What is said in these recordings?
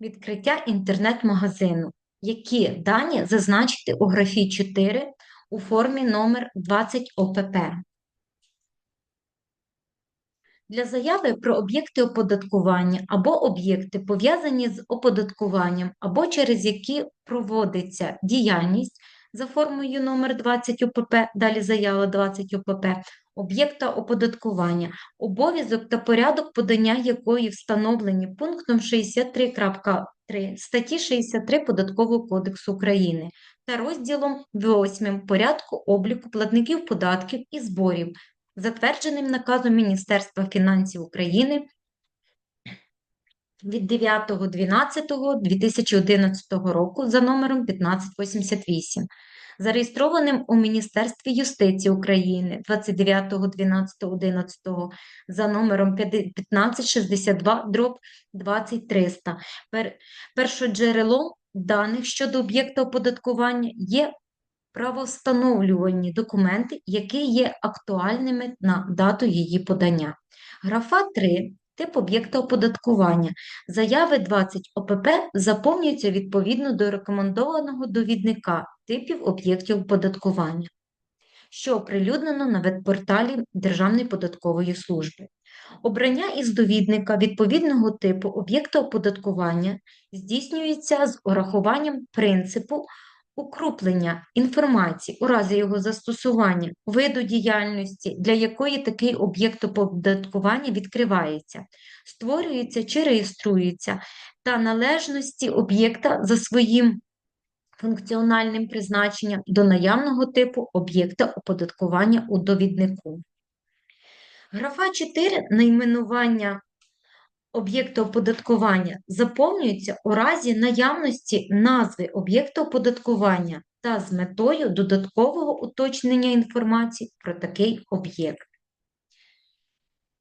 Відкриття інтернет-магазину. Які дані зазначити у графі 4 у формі номер 20 ОПП? Для заяви про об'єкти оподаткування або об'єкти, пов'язані з оподаткуванням, або через які проводиться діяльність за формою номер 20 ОПП, далі заява 20 ОПП, об'єкта оподаткування, обов'язок та порядок подання якої встановлені пунктом 63.3 статті 63 Податкового кодексу України та розділом 8 порядку обліку платників податків і зборів, затвердженим наказом Міністерства фінансів України від 9.12.2011 року за номером 1588, зареєстрованим у Міністерстві юстиції України 29.12.11 за номером 1562 дроб 20300. Пер- Першоджерелом даних щодо об'єкта оподаткування є правовстановлювальні документи, які є актуальними на дату її подання. Графа 3 тип об'єкта оподаткування. Заяви 20 ОПП заповнюються відповідно до рекомендованого довідника типів об'єктів оподаткування, що оприлюднено на веб-порталі Державної податкової служби. Обрання із довідника відповідного типу об'єкта оподаткування здійснюється з урахуванням принципу укруплення інформації у разі його застосування, виду діяльності, для якої такий об'єкт оподаткування відкривається, створюється чи реєструється, та належності об'єкта за своїм функціональним призначенням до наявного типу об'єкта оподаткування у довіднику. Графа 4 найменування об'єкту оподаткування заповнюється у разі наявності назви об'єкту оподаткування та з метою додаткового уточнення інформації про такий об'єкт.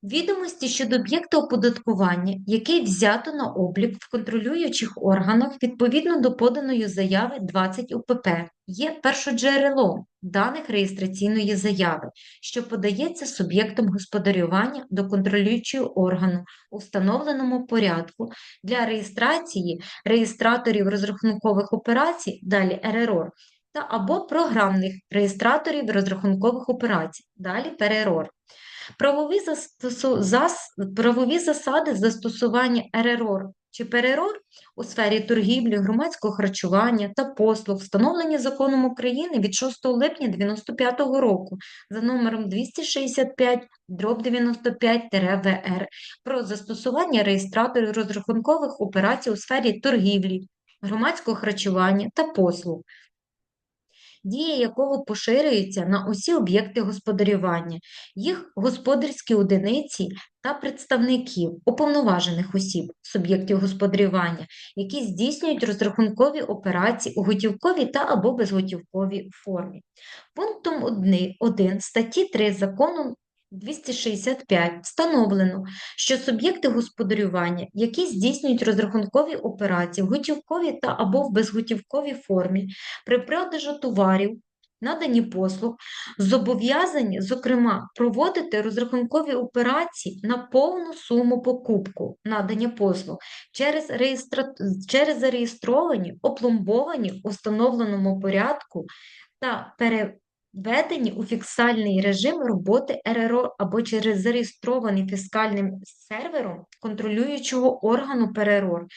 Відомості щодо об'єкта оподаткування, який взято на облік в контролюючих органах відповідно до поданої заяви 20 УПП, є першоджерелом даних реєстраційної заяви, що подається суб'єктом господарювання до контролюючого органу у встановленому порядку для реєстрації реєстраторів розрахункових операцій, далі РРО, та або програмних реєстраторів розрахункових операцій, далі ПРРО. Правові, застосу... зас... Правові засади застосування РРО чи ПРРО у сфері торгівлі, громадського харчування та послуг встановлені законом України від 6 липня 1995 року за номером 265 дроб 95-ВР про застосування реєстраторів розрахункових операцій у сфері торгівлі, громадського харчування та послуг дія якого поширюється на усі об'єкти господарювання, їх господарські одиниці та представників уповноважених осіб суб'єктів господарювання, які здійснюють розрахункові операції у готівковій та або безготівковій формі. Пунктом 1 статті 3 закону 265 встановлено, що суб'єкти господарювання, які здійснюють розрахункові операції в готівковій та або в безготівковій формі при продажу товарів, надані послуг, зобов'язані, зокрема, проводити розрахункові операції на повну суму покупку надання послуг через, реєстра... через зареєстровані, опломбовані у встановленому порядку та пере введені у фіксальний режим роботи РРО або через зареєстрований фіскальним сервером контролюючого органу ПРРО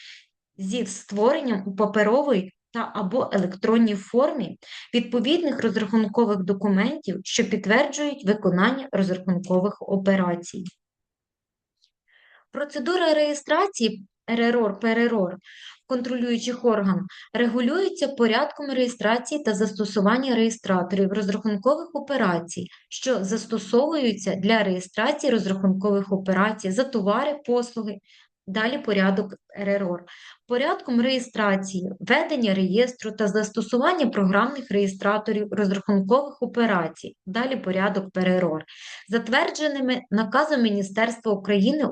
зі створенням у паперовій та або електронній формі відповідних розрахункових документів, що підтверджують виконання розрахункових операцій. Процедура реєстрації РРО, ПРРО контролюючих органів регулюється порядком реєстрації та застосування реєстраторів розрахункових операцій, що застосовуються для реєстрації розрахункових операцій за товари, послуги. Далі порядок РРО. Порядком реєстрації, ведення реєстру та застосування програмних реєстраторів розрахункових операцій. Далі порядок ПРРО. Затвердженими наказом Міністерства України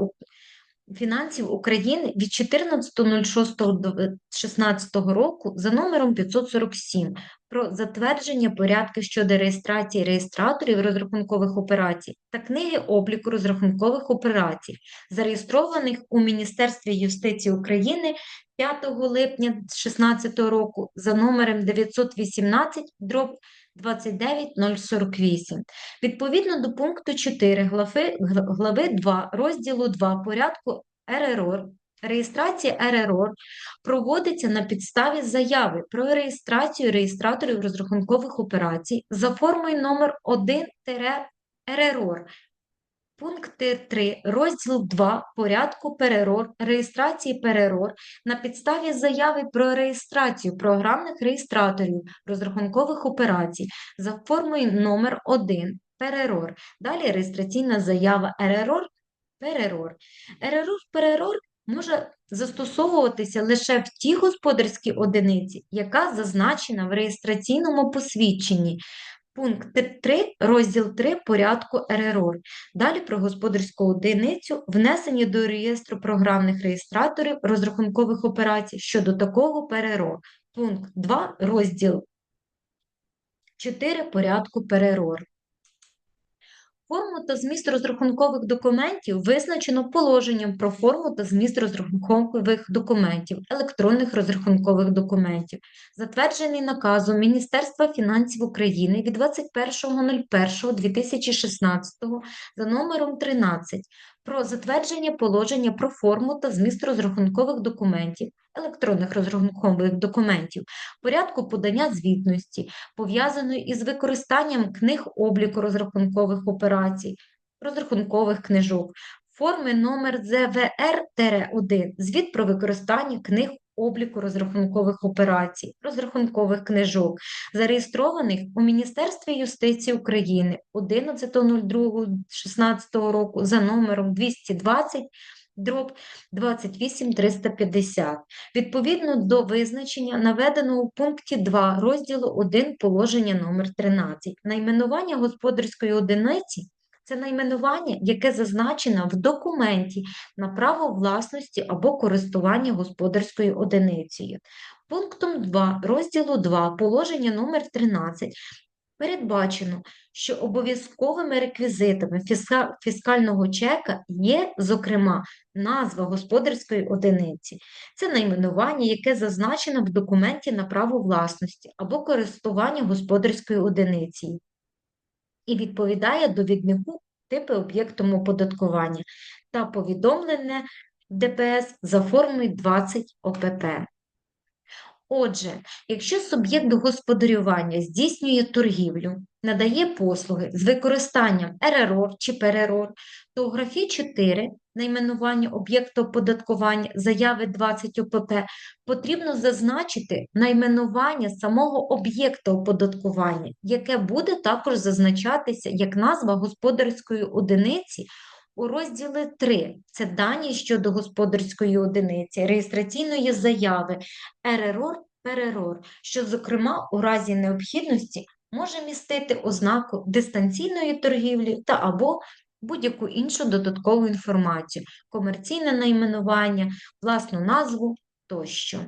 фінансів України від 14.06.16 року за номером 547 про затвердження порядку щодо реєстрації реєстраторів розрахункових операцій та книги обліку розрахункових операцій, зареєстрованих у Міністерстві юстиції України 5 липня 2016 року за номером 918 дроб 29048. Відповідно до пункту 4 глави, глави 2 розділу 2 порядку РРО, реєстрація РРО проводиться на підставі заяви про реєстрацію реєстраторів розрахункових операцій за формою номер 1 РРО. Пункт 3, розділ 2 порядку ПРРОР, реєстрації ПРРОР на підставі заяви про реєстрацію програмних реєстраторів розрахункових операцій за формою номер 1 ПРРОР. Далі реєстраційна заява РРОР ПРРОР. РРОР ПРРОР може застосовуватися лише в тій господарській одиниці, яка зазначена в реєстраційному посвідченні. Пункт 3, розділ 3 порядку РРОР. Далі про господарську одиницю внесені до реєстру програмних реєстраторів розрахункових операцій щодо такого ПРРО. Пункт 2, розділ 4 порядку ПРРОР. Форму та зміст розрахункових документів визначено положенням про форму та зміст розрахункових документів, електронних розрахункових документів, затверджений наказом Міністерства фінансів України від 21.01.2016 за номером 13 про затвердження положення про форму та зміст розрахункових документів, електронних розрахункових документів, порядку подання звітності, пов'язаної із використанням книг обліку розрахункових операцій, розрахункових книжок, форми номер ЗВР-1, звіт про використання книг обліку розрахункових операцій, розрахункових книжок, зареєстрованих у Міністерстві юстиції України 11.02.16 року за номером 220 дроб 28350. Відповідно до визначення, наведеного у пункті 2 розділу 1 положення номер 13. Найменування господарської одиниці це найменування, яке зазначено в документі на право власності або користування господарською одиницею. Пунктом 2 розділу 2 положення номер 13 передбачено, що обов'язковими реквізитами фіскального чека є, зокрема, назва господарської одиниці. Це найменування, яке зазначено в документі на право власності або користування господарською одиницею і відповідає довіднику типи об'єктом оподаткування та повідомлене ДПС за формою 20 ОПП. Отже, якщо суб'єкт господарювання здійснює торгівлю, надає послуги з використанням РРО чи ПРРО, то у графі 4 найменування об'єкту оподаткування заяви 20 ОПП потрібно зазначити найменування самого об'єкта оподаткування, яке буде також зазначатися як назва господарської одиниці у розділі 3 це дані щодо господарської одиниці, реєстраційної заяви, РРОР, ПРРОР, що, зокрема, у разі необхідності може містити ознаку дистанційної торгівлі та або будь-яку іншу додаткову інформацію, комерційне найменування, власну назву тощо.